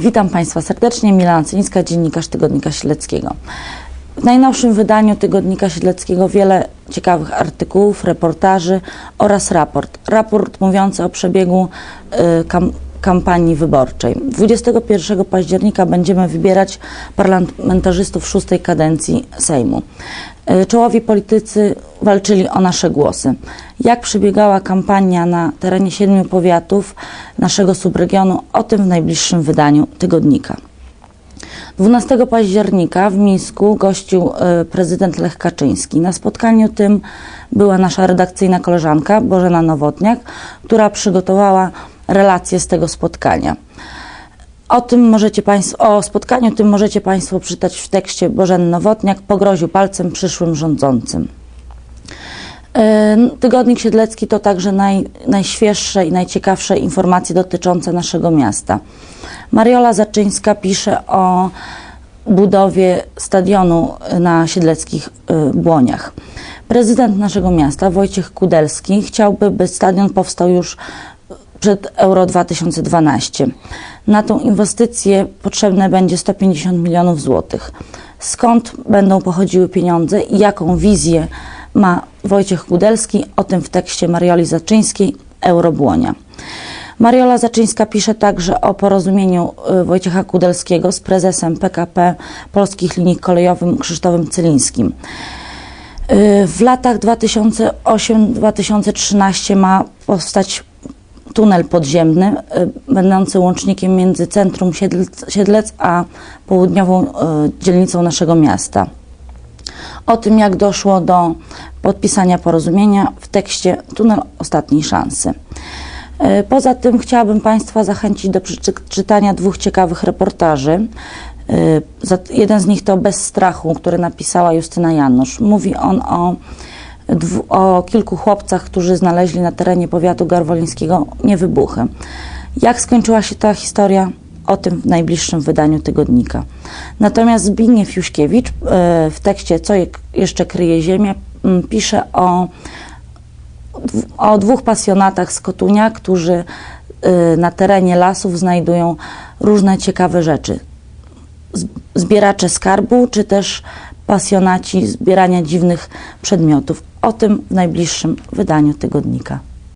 Witam Państwa serdecznie. Milena Cylińska, dziennikarz Tygodnika Śledskiego. W najnowszym wydaniu Tygodnika Śledskiego wiele ciekawych artykułów, reportaży oraz raport. Raport mówiący o przebiegu y, kampanii wyborczej. 21 października będziemy wybierać parlamentarzystów szóstej kadencji Sejmu. Y, Czołowi politycy walczyli o nasze głosy. Jak przebiegała kampania na terenie siedmiu powiatów naszego subregionu, o tym w najbliższym wydaniu tygodnika. 12 października w Mińsku gościł e, prezydent Lech Kaczyński. Na spotkaniu tym była nasza redakcyjna koleżanka Bożena Nowotniak, która przygotowała relację z tego spotkania. O tym możecie państwo, o spotkaniu tym możecie Państwo czytać w tekście Bożeny Nowotniak. Pogroził palcem przyszłym rządzącym. E, Tygodnik Siedlecki to także naj, najświeższe i najciekawsze informacje dotyczące naszego miasta. Mariola Zaczyńska pisze o budowie stadionu na siedleckich y, Błoniach. Prezydent naszego miasta, Wojciech Kudelski, chciałby, by stadion powstał już przed Euro 2012. Na tą inwestycję potrzebne będzie 150 milionów złotych. Skąd będą pochodziły pieniądze i jaką wizję ma Wojciech Kudelski? O tym w tekście Marioli Zaczyńskiej, Eurobłonia. Mariola Zaczyńska pisze także o porozumieniu y, Wojciecha Kudelskiego z prezesem PKP Polskich Linii Kolejowym Krzysztofem Cylińskim. Y, W latach 2008-2013 ma powstać tunel podziemny, y, będący łącznikiem między centrum Siedlec, a południową y, dzielnicą naszego miasta. O tym, jak doszło do podpisania porozumienia w tekście Tunel Ostatniej Szansy. E, Poza tym chciałabym Państwa zachęcić do przeczytania dwóch ciekawych reportaży. Jeden z nich to Bez strachu, który napisała Justyna Janusz. Mówi on o, o kilku chłopcach, którzy znaleźli na terenie powiatu garwolińskiego niewybuchy. Jak skończyła się ta historia? O tym w najbliższym wydaniu tygodnika. Natomiast Zbigniew Juśkiewicz e, w tekście Co je- jeszcze kryje ziemię m, pisze o o dwóch pasjonatach z Kotunia, którzy y, na terenie lasów znajdują różne ciekawe rzeczy. Zbieracze skarbu, czy też pasjonaci zbierania dziwnych przedmiotów. O tym w najbliższym wydaniu tygodnika.